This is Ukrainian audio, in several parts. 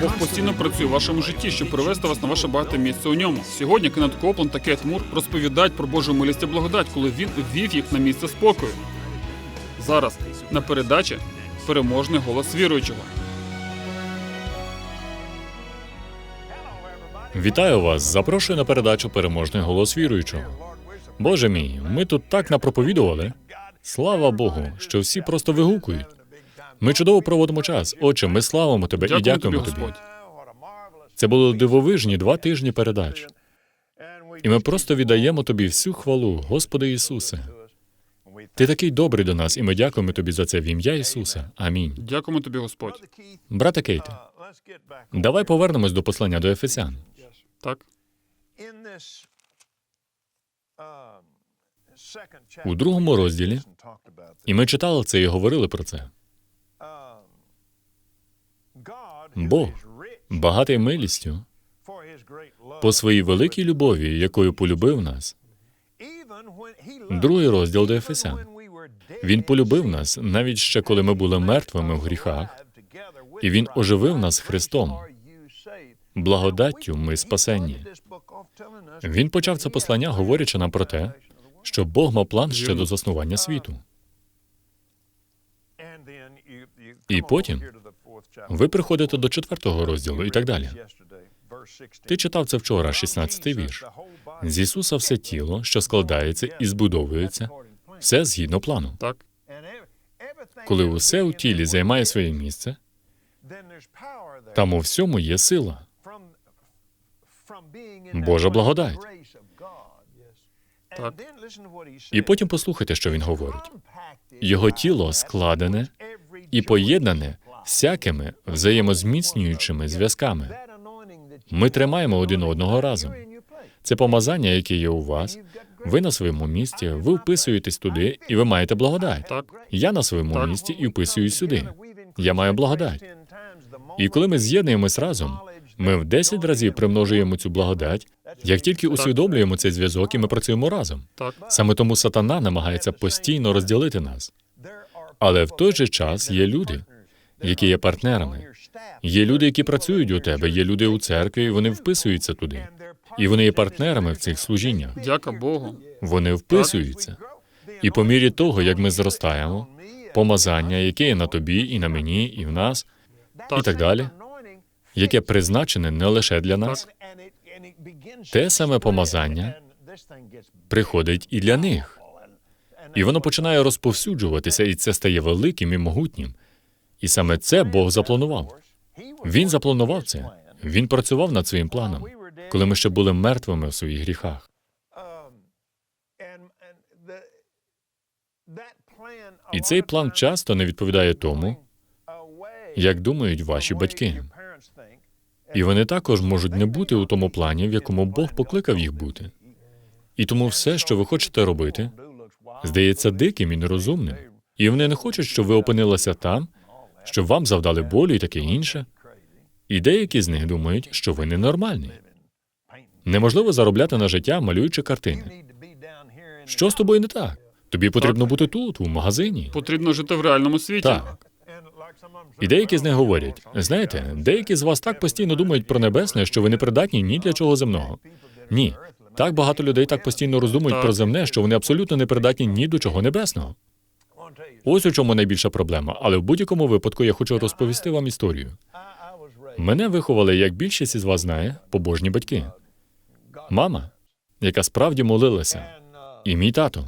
Бог постійно працює в вашому житті, щоб привести вас на ваше багате місце у ньому. Сьогодні Кеннет Копланд та Кейт Мур розповідають про Божу милість і благодать, коли він ввів їх на місце спокою. Зараз на передачі переможний голос віруючого. Вітаю вас! Запрошую на передачу Переможний голос віруючого. Боже мій, ми тут так напроповідували. Слава Богу, що всі просто вигукують. Ми чудово проводимо час. Отче, ми славимо тебе і дякуємо тобі. Господь. Це було дивовижні два тижні передач. І ми просто віддаємо тобі всю хвалу, Господи Ісусе. Ти такий добрий до нас, і ми дякуємо тобі за це в ім'я Ісуса. Амінь. Дякуємо тобі, Господь. Брате Кейте, давай повернемось до послання до Ефесян. Так, У другому розділі, і ми читали це і говорили про це. Бог, багатий милістю, по своїй великій любові, якою полюбив нас, Другий розділ до Ефесян. Він полюбив нас навіть ще коли ми були мертвими в гріхах, і Він оживив нас Христом. Благодаттю ми спасенні. Він почав це послання, говорячи нам про те, що Бог мав план ще до заснування світу. І потім Ви приходите до четвертого розділу і так далі. Ти читав це вчора, 16-й вірш. З Ісуса все тіло, що складається і збудовується, все згідно плану. так, Коли усе у тілі займає своє місце, там у всьому є сила. Божа благодать. Так. І потім послухайте, що він говорить. Його тіло складене і поєднане всякими взаємозміцнюючими зв'язками. Ми тримаємо один одного разом. Це помазання, яке є у вас. Ви на своєму місці, ви вписуєтесь туди, і ви маєте благодать. так, Я на своєму Так. місці і вписуюсь сюди. Я маю благодать. І коли ми з'єднуємось разом, ми в 10 разів примножуємо цю благодать, як тільки усвідомлюємо цей зв'язок, і ми працюємо разом. так, Саме тому сатана намагається постійно розділити нас. Але в той же час є люди, які є партнерами. Є люди, які працюють у тебе, є люди у церкві, і вони вписуються туди. І вони є партнерами в цих служіннях. дяка Богу. Вони вписуються. І по мірі того, як ми зростаємо, помазання, яке є на тобі, і на мені, і в нас, і так далі, яке призначене не лише для нас, те саме помазання приходить і для них. І воно починає розповсюджуватися, і це стає великим і могутнім. І саме це Бог запланував. Він запланував це. Він працював над своїм планом, коли ми ще були мертвими в своїх гріхах. І цей план часто не відповідає тому, як думають ваші батьки. І вони також можуть не бути у тому плані, в якому Бог покликав їх бути. І тому все, що ви хочете робити, здається диким і нерозумним. І вони не хочуть, щоб ви опинилися там, щоб вам завдали болю і таке інше. І деякі з них думають, що ви ненормальні. Неможливо заробляти на життя, малюючи картини. Що з тобою не так? Тобі потрібно бути тут, у магазині. Потрібно жити в реальному світі. Так. І деякі з них говорять: знаєте, деякі з вас так постійно думають про небесне, що ви не придатні ні для чого земного. Ні. Так багато людей так постійно роздумують про земне, що вони абсолютно не придатні ні до чого небесного. Ось у чому найбільша проблема. Але в будь-якому випадку я хочу розповісти вам історію. Мене виховали, як більшість із вас знає, побожні батьки. Мама, яка справді молилася, і мій тато.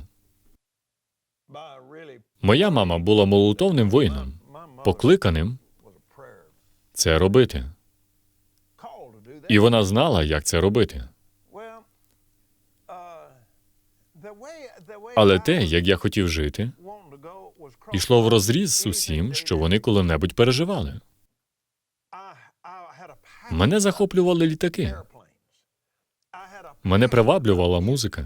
Моя мама була молитовним воїном, покликаним це робити. І вона знала, як це робити. Але те, як я хотів жити, йшло в розріз з усім, що вони коли-небудь переживали. Мене захоплювали літаки. Мене приваблювала музика.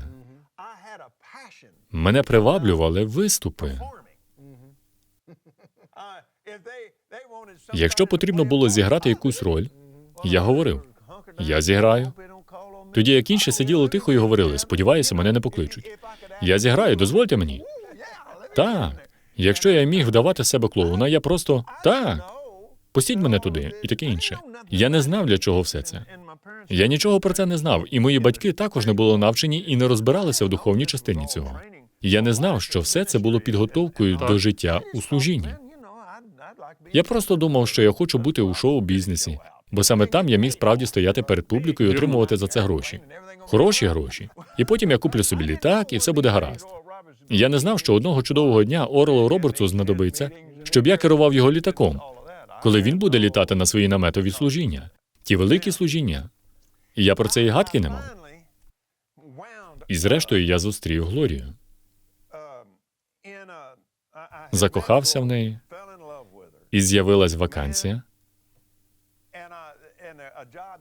Мене приваблювали виступи. Якщо потрібно було зіграти якусь роль, я говорив, я зіграю. Тоді як інші сиділи тихо і говорили, сподіваюся, мене не покличуть. Я зіграю, дозвольте мені. Так. Якщо я міг вдавати себе клоуна, я просто так. Пустіть мене туди і таке інше. Я не знав, для чого все це. Я нічого про це не знав, і мої батьки також не були навчені і не розбиралися в духовній частині цього. Я не знав, що все це було підготовкою до життя у служінні. Я просто думав, що я хочу бути у шоу-бізнесі, бо саме там я міг справді стояти перед публікою і отримувати за це гроші. Хороші гроші. І потім я куплю собі літак, і все буде гаразд. Я не знав, що одного чудового дня Орлу Робертсу знадобиться, щоб я керував його літаком, коли він буде літати на свої наметові служіння, ті великі служіння. І я про це і гадки не мав. І зрештою я зустрів Глорію. Закохався в неї, і з'явилась вакансія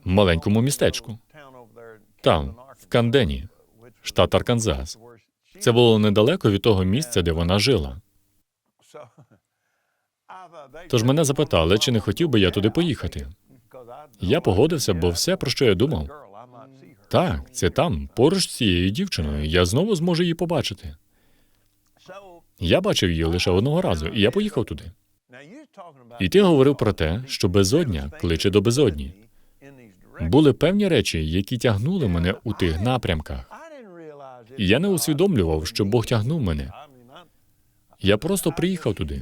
в маленькому містечку. там, в Кандені, штат Арканзас. Це було недалеко від того місця, де вона жила. Тож мене запитали, чи не хотів би я туди поїхати. Я погодився, бо все, про що я думав, так, це там, поруч з цією дівчиною. Я знову зможу її побачити. Я бачив її лише одного разу, і я поїхав туди. І ти говорив про те, що безодня кличе до безодні. Були певні речі, які тягнули мене у тих напрямках. І я не усвідомлював, що Бог тягнув мене. Я просто приїхав туди.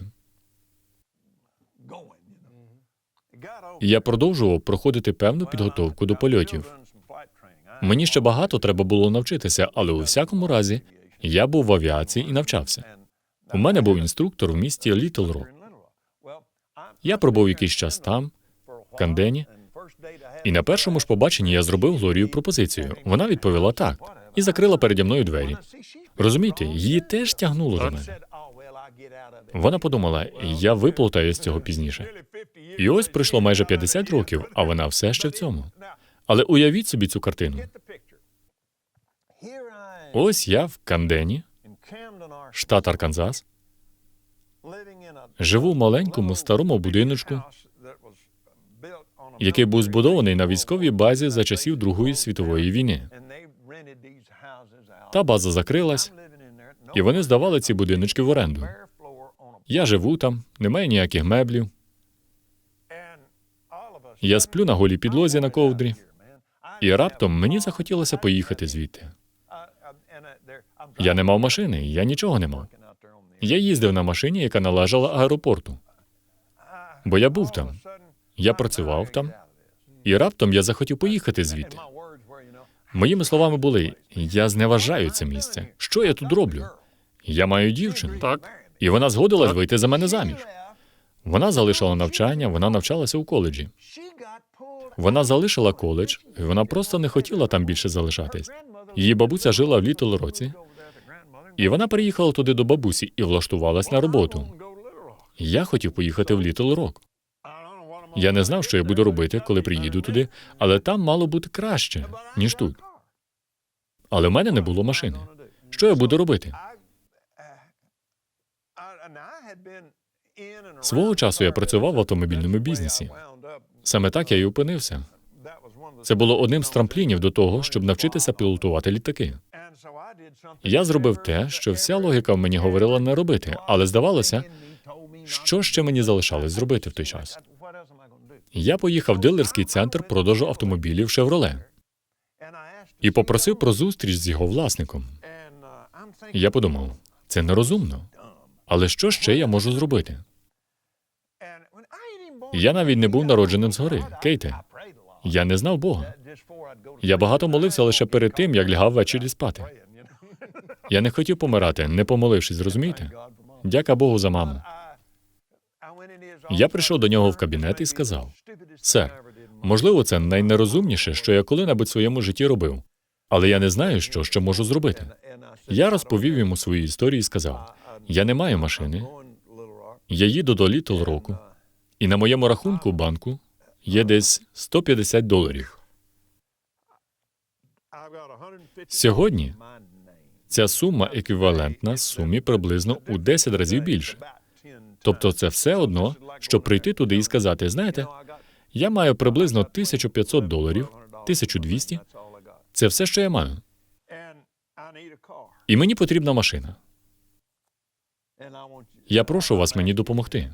Я продовжував проходити певну підготовку до польотів. Мені ще багато треба було навчитися, але у всякому разі я був в авіації і навчався. У мене був інструктор в місті Літл Рок. Я пробув якийсь час там, в Кандені, і на першому ж побаченні я зробив Глорію пропозицію. Вона відповіла так і закрила переді мною двері. Розумієте, її теж тягнуло до мене. Вона подумала, я виплутаю з цього пізніше. І ось пройшло майже 50 років, а вона все ще в цьому. Але уявіть собі цю картину. Ось я в Кандені, штат Арканзас, живу в маленькому старому будиночку, який був збудований на військовій базі за часів Другої світової війни. Та база закрилась, і вони здавали ці будиночки в оренду. Я живу там, немає ніяких меблів. Я сплю на голій підлозі на ковдрі, і раптом мені захотілося поїхати звідти. Я не мав машини, я нічого не мав. Я їздив на машині, яка належала аеропорту. Бо я був там, я працював там, і раптом я захотів поїхати звідти. Моїми словами були: я зневажаю це місце. Що я тут роблю? Я маю дівчину, Так, і вона згодилась вийти за мене заміж. Вона залишила навчання, вона навчалася у коледжі. Вона залишила коледж, і вона просто не хотіла там більше залишатись. Її бабуся жила в Літл Році, і вона переїхала туди до бабусі і влаштувалась на роботу. Я хотів поїхати в Літл Рок. Я не знав, що я буду робити, коли приїду туди, але там мало бути краще, ніж тут. Але в мене не було машини. Що я буду робити? Свого часу я працював в автомобільному бізнесі. Саме так я і опинився. Це було одним з трамплінів до того, щоб навчитися пілотувати літаки. Я зробив те, що вся логіка в мені говорила не робити, але здавалося, що ще мені залишалось зробити в той час. Я поїхав в дилерський центр продажу автомобілів Шевроле і попросив про зустріч з його власником. Я подумав, це нерозумно. Але що ще я можу зробити? Я навіть не був народженим згори, Кейте. Я не знав Бога. Я багато молився лише перед тим, як лягав ввечері спати. Я не хотів помирати, не помолившись, зрозумієте? Дяка Богу за маму. Я прийшов до нього в кабінет і сказав: Сер, можливо, це найнерозумніше, що я коли-небудь в своєму житті робив, але я не знаю, що ще можу зробити. Я розповів йому свою історію і сказав: Я не маю машини, я їду до Літл Року, і на моєму рахунку банку є десь 150 доларів. Сьогодні Ця сума еквівалентна сумі приблизно у 10 разів більше. Тобто, це все одно, щоб прийти туди і сказати: знаєте, я маю приблизно 1500 доларів, 1200 – це все, що я маю. І мені потрібна машина. Я прошу вас мені допомогти.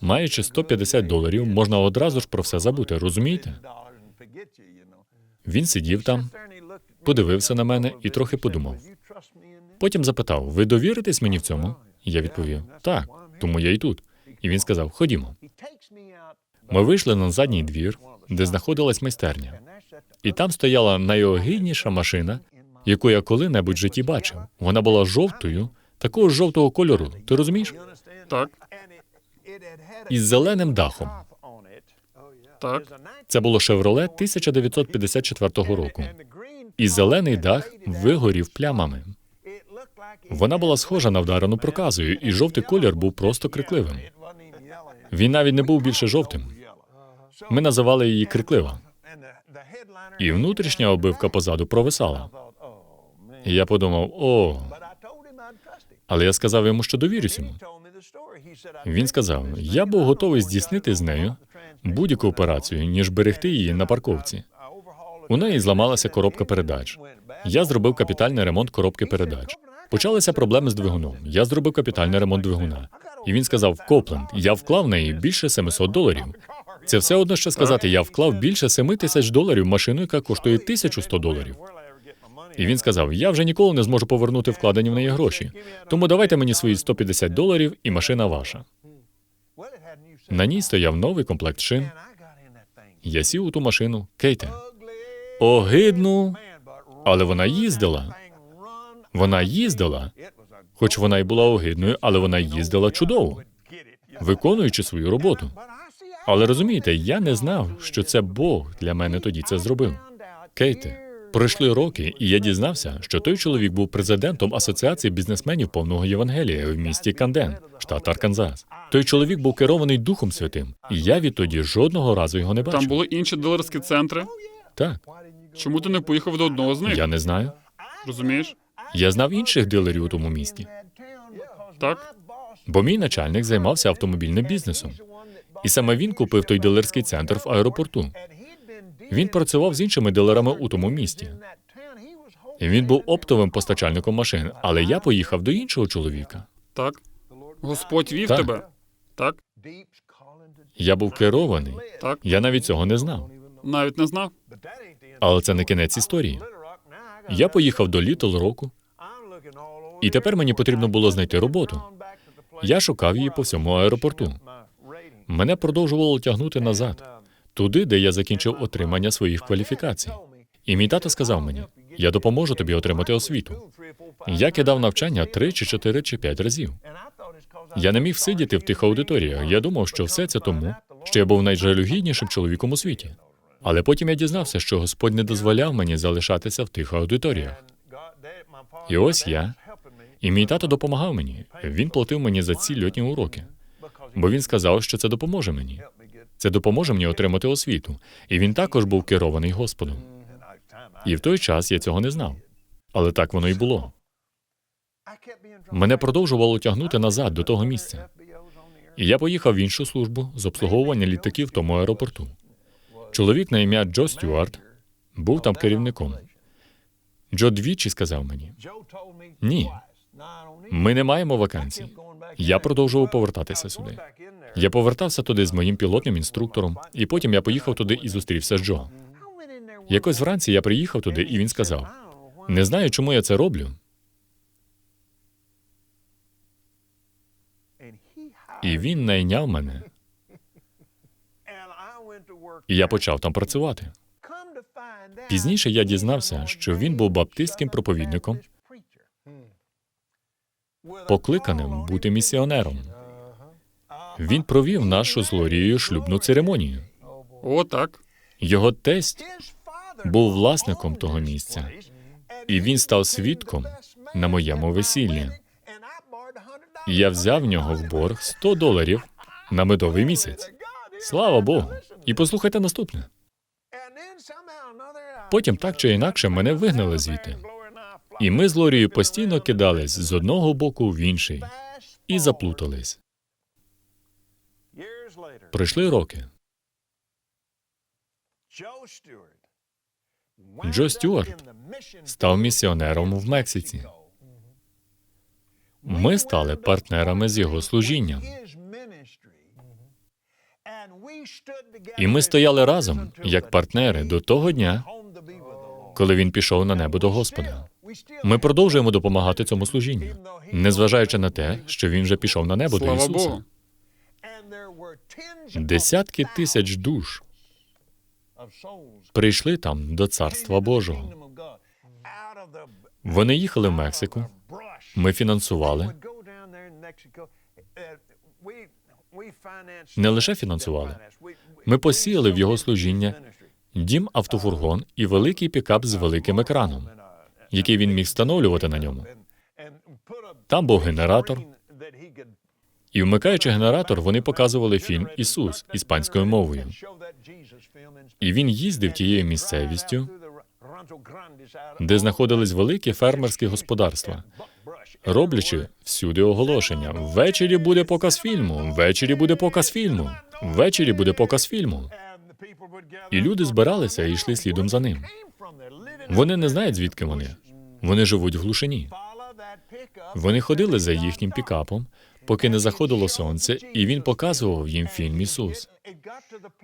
Маючи 150 доларів, можна одразу ж про все забути, розумієте? Він сидів там, подивився на мене і трохи подумав. Потім запитав: Ви довіритесь мені в цьому? І я відповів: Так, тому я і тут. І він сказав: Ходімо. Ми вийшли на задній двір, де знаходилась майстерня, і там стояла найогидніша машина, яку я коли-небудь в житті бачив. Вона була жовтою, такого жовтого кольору. Ти розумієш? Так, Із зеленим дахом. Так. Це було Chevrolet 1954 року. І зелений дах вигорів плямами. Вона була схожа на вдарену проказою, і жовтий колір був просто крикливим. Він навіть не був більше жовтим. Ми називали її криклива. І внутрішня обивка позаду провисала. І я подумав: о, але я сказав йому, що довірюсь йому. Він сказав: я був готовий здійснити з нею будь-яку операцію, ніж берегти її на парковці. У неї зламалася коробка передач. Я зробив капітальний ремонт коробки передач. Почалися проблеми з двигуном. Я зробив капітальний ремонт двигуна. І він сказав: Копленд, я вклав в неї більше 700 доларів. Це все одно, що сказати, я вклав більше 7 тисяч доларів машину, яка коштує 1100 доларів. І він сказав: Я вже ніколи не зможу повернути вкладені в неї гроші. Тому давайте мені свої 150 доларів, і машина ваша. На ній стояв новий комплект шин. Я сів у ту машину, Кейте. Огидну, але вона їздила. Вона їздила, хоч вона й була огидною, але вона їздила чудово, виконуючи свою роботу. Але розумієте, я не знав, що це Бог для мене тоді це зробив. Кейте, пройшли роки, і я дізнався, що той чоловік був президентом Асоціації бізнесменів повного Євангелія в місті Канден, штат Арканзас. Той чоловік був керований Духом Святим, і я відтоді жодного разу його не бачив. Там були інші дилерські центри. Так, Чому ти не поїхав до одного з них? я не знаю. Розумієш? Я знав інших дилерів у тому місті, Так? бо мій начальник займався автомобільним бізнесом. І саме він купив той дилерський центр в аеропорту. Він працював з іншими дилерами у тому місті. І він був оптовим постачальником машин, але я поїхав до іншого чоловіка. Так. Господь вів Так. тебе. Так? Я був керований. Так. Я навіть цього не знав. Навіть не знав. Але це не кінець історії. Я поїхав до Літл Року, і тепер мені потрібно було знайти роботу. Я шукав її по всьому аеропорту. Мене продовжувало тягнути назад, туди, де я закінчив отримання своїх кваліфікацій. І мій тато сказав мені: я допоможу тобі отримати освіту. Я кидав навчання три чи чотири чи п'ять разів. Я не міг сидіти в тих аудиторіях. Я думав, що все це тому, що я був найжалюгіднішим чоловіком у світі. Але потім я дізнався, що Господь не дозволяв мені залишатися в тих аудиторіях. І ось я, і мій тато допомагав мені. Він платив мені за ці льотні уроки, бо він сказав, що це допоможе мені. Це допоможе мені отримати освіту. І він також був керований Господом. І в той час я цього не знав. Але так воно й було. Мене продовжувало тягнути назад до того місця. І я поїхав в іншу службу з обслуговування літаків в тому аеропорту. Чоловік на ім'я Джо Стюарт був там керівником. Джо двічі сказав мені: Ні. ми не маємо вакансій. Я продовжував повертатися сюди. Я повертався туди з моїм пілотним інструктором, і потім я поїхав туди і зустрівся з Джо. Якось вранці я приїхав туди, і він сказав: Не знаю, чому я це роблю. І він найняв мене, і я почав там працювати. Пізніше я дізнався, що він був баптистським проповідником, покликаним бути місіонером. Він провів нашу з Лорією шлюбну церемонію. О, так. Його тесть був власником того місця, і він став свідком на моєму весіллі. Я взяв в нього в борг 100 доларів на медовий місяць. Слава Богу! І послухайте наступне. Потім так чи інакше мене вигнали звідти. І ми з Лорією постійно кидались з одного боку в інший і заплутались. Пройшли роки. Джо Стюарт Став місіонером в Мексиці. Ми стали партнерами з його служінням. І ми стояли разом, як партнери, до того дня, коли він пішов на небо до Господа. Ми продовжуємо допомагати цьому служінню, незважаючи на те, що він вже пішов на небо до Ісуса. Богу. Десятки тисяч душ прийшли там до Царства Божого. Вони їхали в Мексику. Ми фінансували. Не лише фінансували. Ми посіяли в його служіння дім автофургон і великий пікап з великим екраном, який він міг встановлювати на ньому. Там був генератор. І вмикаючи генератор, вони показували фільм Ісус іспанською мовою. І він їздив тією місцевістю, де знаходились великі фермерські господарства, роблячи всюди оголошення: ввечері буде показ фільму, ввечері буде показ фільму, ввечері буде показ фільму. І люди збиралися і йшли слідом за ним. Вони не знають, звідки вони. Вони живуть в глушині. Вони ходили за їхнім пікапом, поки не заходило сонце, і він показував їм фільм Ісус.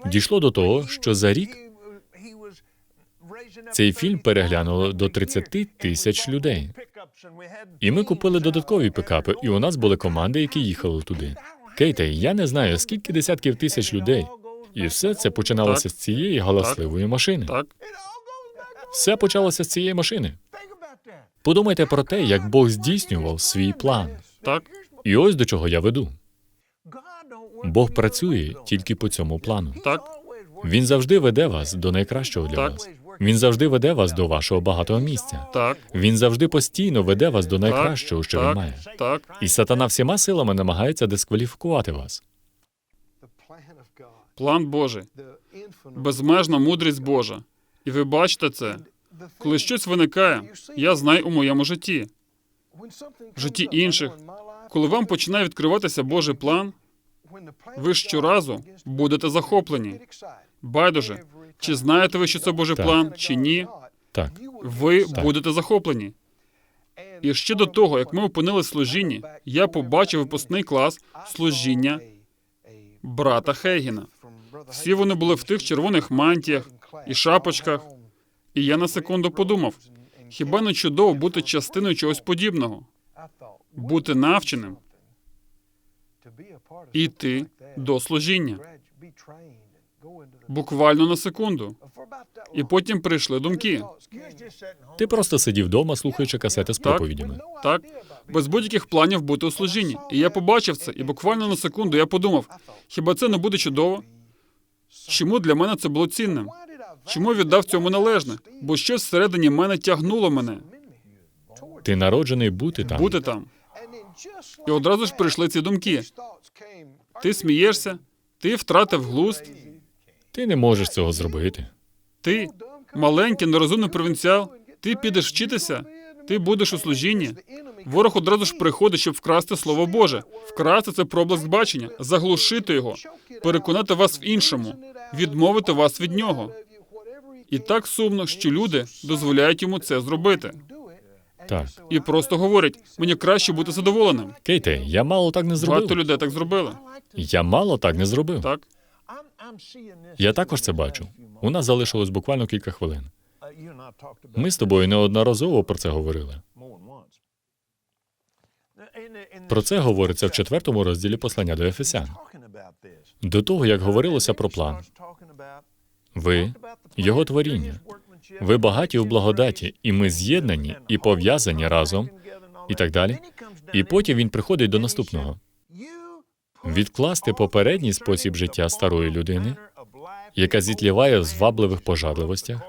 Дійшло до того, що за рік цей фільм переглянуло до 30 тисяч людей. І ми купили додаткові пікапи, і у нас були команди, які їхали туди. Кейте, я не знаю, скільки десятків тисяч людей. І все це починалося Так. з цієї галасливої машини. Так, Все почалося з цієї машини. Подумайте про те, як Бог здійснював свій план. так, І ось до чого я веду. Бог працює тільки по цьому плану. так, Він завжди веде вас до найкращого для Так. вас. Він завжди веде вас до вашого багатого місця. так, Він завжди постійно веде вас до найкращого, що він має. так, І сатана всіма силами намагається дискваліфікувати вас. план Божий, безмежна мудрість Божа. І ви бачите це. Коли щось виникає, я знаю у моєму житті. в житті інших, Коли вам починає відкриватися Божий план, ви щоразу будете захоплені. Байдуже, чи знаєте ви, що це Божий Так. план, чи ні, Так, ви Так. будете захоплені. І ще до того, як ми опинились в служінні, я побачив випускний клас служіння брата Хейгіна. Всі вони були в тих червоних мантіях і шапочках. І я на секунду подумав: хіба не чудово бути частиною чогось подібного, бути навченим, іти до служіння, буквально на секунду. І потім прийшли думки. ти просто сидів вдома, слухаючи касети з проповідями. Так, без будь-яких планів бути у служінні. І я побачив це, і буквально на секунду я подумав: хіба це не буде чудово? Чому для мене це було цінним? Чому віддав цьому належне? Бо щось всередині мене тягнуло мене Ти народжений бути там. бути там. І одразу ж прийшли ці думки. Ти смієшся, ти втратив глузд, Ти не можеш цього зробити. ти маленький, нерозумний провінціал, ти підеш вчитися, ти будеш у служінні. Ворог одразу ж приходить, щоб вкрасти слово Боже, вкрасти це проблиск бачення, заглушити його, переконати вас в іншому, відмовити вас від нього. І так сумно, що люди дозволяють йому це зробити. Так. І просто говорять: мені краще бути задоволеним. Кейте, я мало так не зробив. Багато людей так зробили. Я мало так не зробив. Так, Я також це бачу. У нас залишилось буквально кілька хвилин. Ми Ми з тобою неодноразово про це говорили. Про це говориться в четвертому розділі послання до Ефесян. До того, як говорилося про план, ви його творіння. Ви багаті в благодаті, і ми з'єднані і пов'язані разом, і так далі. І потім він приходить до наступного: відкласти попередній спосіб життя старої людини, яка зітліває в звабливих пожадливостях.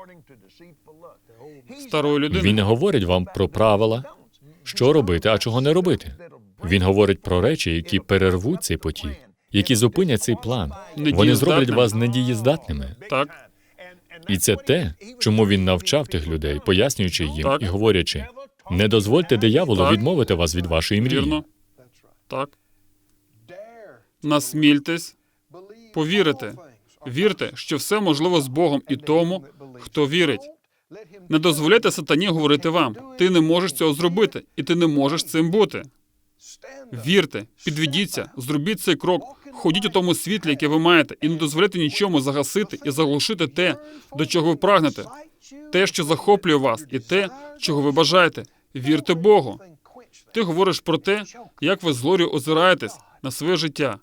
старої людини. Він не говорить вам про правила, що робити, а чого не робити. Він говорить про речі, які перервуть цей потік, які зупинять цей план. Вони зроблять вас недієздатними. Так, І це те, чому він навчав тих людей, пояснюючи їм Так. і говорячи: не дозвольте дияволу Так. відмовити вас від вашої мрії. вірно. Так. Насмільтесь, повірити. Вірте, що все можливо з Богом і тому, хто вірить. Не дозволяйте сатані говорити вам. Ти не можеш цього зробити, і ти не можеш цим бути. Вірте, підведіться, зробіть цей крок, ходіть у тому світлі, яке ви маєте, і не дозволяйте нічому загасити і заглушити те, до чого ви прагнете, те, що захоплює вас, і те, чого ви бажаєте. Вірте Богу. Ти говориш про те, як ви з Глорією озираєтесь на своє життя.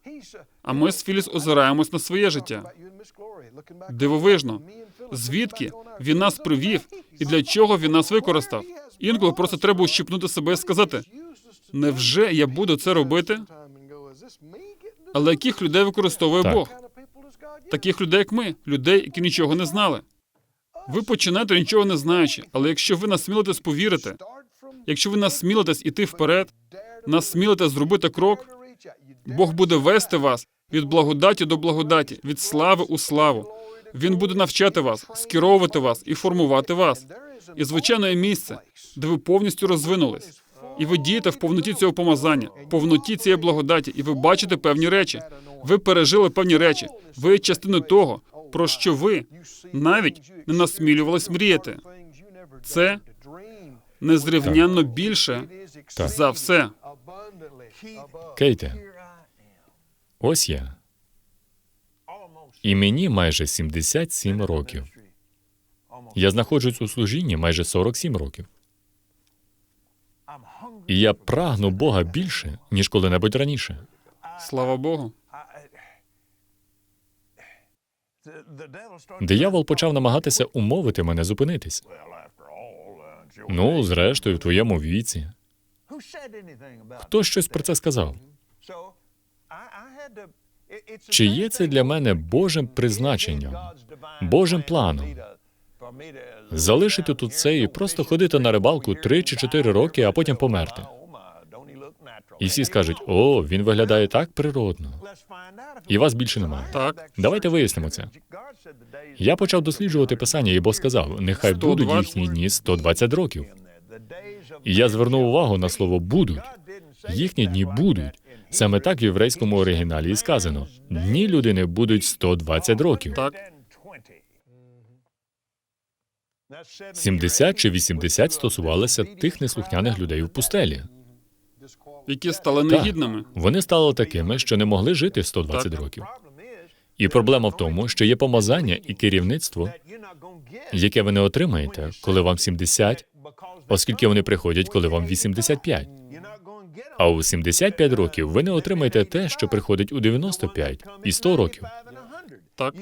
А ми з Філіс озираємось на своє життя. Дивовижно, звідки він нас привів і для чого він нас використав. Інколи просто треба ущипнути себе і сказати: невже я буду це робити? Але яких людей використовує Так. Бог? Таких людей, як ми, людей, які нічого не знали. Ви починаєте нічого не знаючи, але якщо ви насмілитесь повірити, якщо ви насмілитесь іти вперед, насмілитесь зробити крок, Бог буде вести вас від благодаті до благодаті, від слави у славу. Він буде навчати вас, скеровувати вас і формувати вас. І звичайно є місце, де ви повністю розвинулись. І ви дієте в повноті цього помазання, в повноті цієї благодаті, і ви бачите певні речі. Ви пережили певні речі. Ви є частиною того, про що ви навіть не насмілювались мріяти. Це незрівнянно більше Так. за все. Кейте, ось я. І мені майже 77 років. Я знаходжусь у служінні майже 47 років. І я прагну Бога більше, ніж коли-небудь раніше. Слава Богу. Диявол почав намагатися умовити мене зупинитись. Ну, зрештою, в твоєму віці. Хто щось про це сказав? Чи є це для мене Божим призначенням, Божим планом? Залишити тут це і просто ходити на рибалку 3 чи 4 роки, а потім померти. І всі скажуть: о, він виглядає так природно. І вас більше немає. Так. Давайте вияснимо це. Я почав досліджувати писання, і Бог сказав: нехай будуть їхні дні 120 років. І я звернув увагу на слово будуть. Їхні дні будуть. Саме так в єврейському оригіналі і сказано: дні людини будуть 120 років. Так. 70 чи 80 стосувалося тих неслухняних людей в пустелі. Які стали Так. негідними. Вони стали такими, що не могли жити 120 Так. років. І проблема в тому, що є помазання і керівництво, яке ви не отримаєте, коли вам 70, оскільки вони приходять, коли вам 85. А у 75 років ви не отримаєте те, що приходить у 95 і 100 років. Так.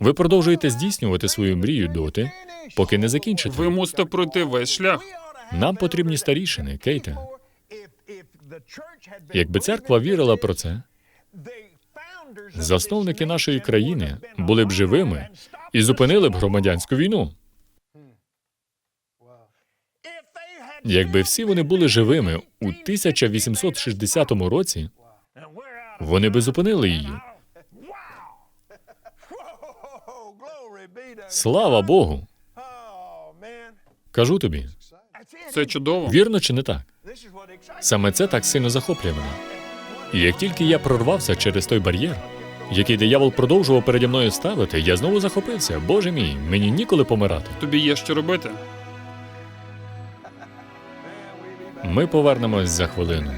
Ви продовжуєте здійснювати свою мрію доти, поки не закінчите. Ви мусите пройти весь шлях. Нам потрібні старішини, Кейте. Якби церква вірила про це, засновники нашої країни були б живими і зупинили б громадянську війну. Якби всі вони були живими у 1860 році, вони би зупинили її. Слава Богу! Кажу тобі, Це чудово. вірно чи не так? Саме це так сильно захоплює мене. І як тільки я прорвався через той бар'єр, який диявол продовжував переді мною ставити, я знову захопився. Боже мій, мені ніколи помирати. Тобі є що робити. Ми повернемось за хвилину.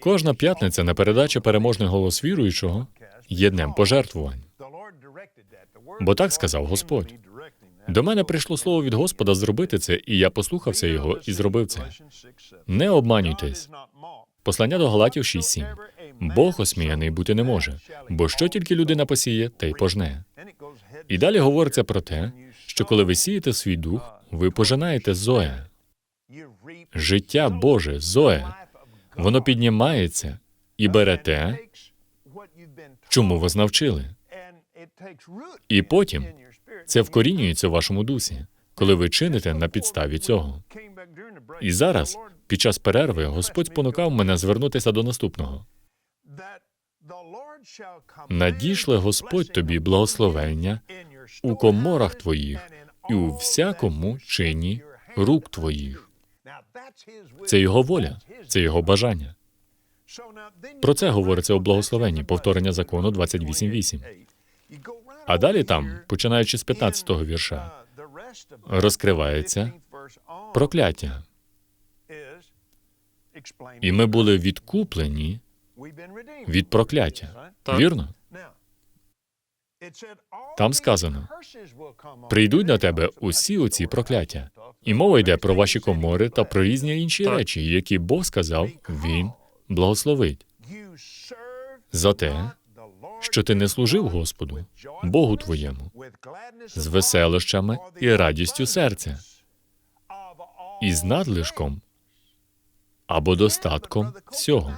Кожна п'ятниця на передачі переможний голос віруючого є днем пожертвувань. Бо так сказав Господь. До мене прийшло слово від Господа зробити це, і я послухався його і зробив це. Не обманюйтесь. Послання до Галатів 6.7. Бог осміяний бути не може, бо що тільки людина посіє, те й пожне. І далі говориться про те, що коли ви сієте свій дух, ви пожинаєте Зоя. Життя Боже, Зоя, воно піднімається і бере те, чому вас навчили. І потім це вкорінюється в вашому дусі, коли ви чините на підставі цього. І зараз, під час перерви, Господь спонукав мене звернутися до наступного. Надішле Господь тобі благословення у коморах твоїх і у всякому чині рук твоїх. Це його воля, це його бажання. Про це говориться у благословенні, повторення закону 28.8. А далі там, починаючи з 15-го вірша, розкривається прокляття. І ми були відкуплені від прокляття. Так. Вірно? Там сказано: Прийдуть на тебе усі оці прокляття. І мова йде про ваші комори та про різні інші речі, які Бог сказав, Він благословить. за те, Що ти не служив Господу, Богу твоєму, з веселощами і радістю серця, і з надлишком або достатком всього.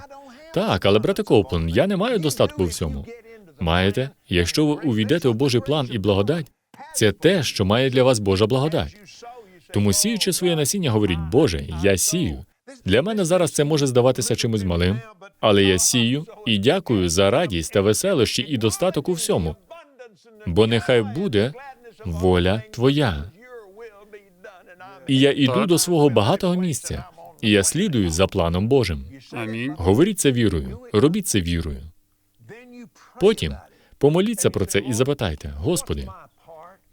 Так, але брате Коуплен, я не маю достатку у всьому. Маєте, якщо ви увійдете в Божий план і благодать, це те, що має для вас Божа благодать. Тому сіючи своє насіння, говоріть, Боже, я сію. Для мене зараз це може здаватися чимось малим, але я сію і дякую за радість та веселощі і достаток у всьому. Бо нехай буде воля Твоя. І я іду до свого багатого місця, і я слідую за планом Божим. Амінь. Говоріть це вірою, робіть це вірою. Потім помоліться про це і запитайте, Господи,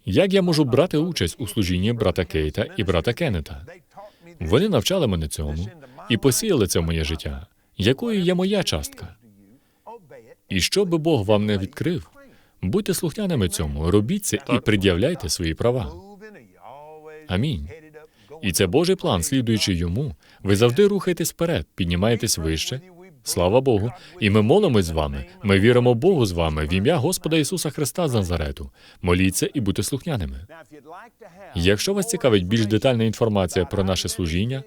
як я можу брати участь у служінні брата Кейта і брата Кеннета? Вони навчали мене цьому і посіяли це в моє життя. Якою є моя частка? І що би Бог вам не відкрив, будьте слухняними цьому, робіть це і пред'являйте свої права. Амінь. І це Божий план, слідуючи йому, ви завжди рухаєтесь вперед, піднімаєтесь вище. Слава Богу. І ми молимось з вами. Ми віримо Богу з вами в ім'я Господа Ісуса Христа з Назарету. Моліться і будьте слухняними. Якщо вас цікавить більш детальна інформація про наше служіння,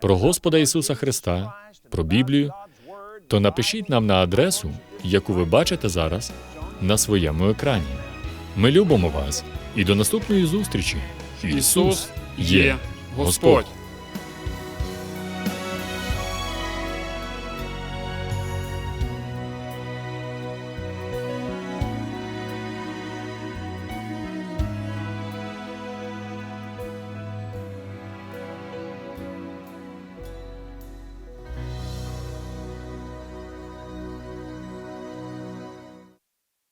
про Господа Ісуса Христа, про Біблію, то напишіть нам на адресу, яку ви бачите зараз на своєму екрані. Ми любимо вас і до наступної зустрічі. Ісус є Господь.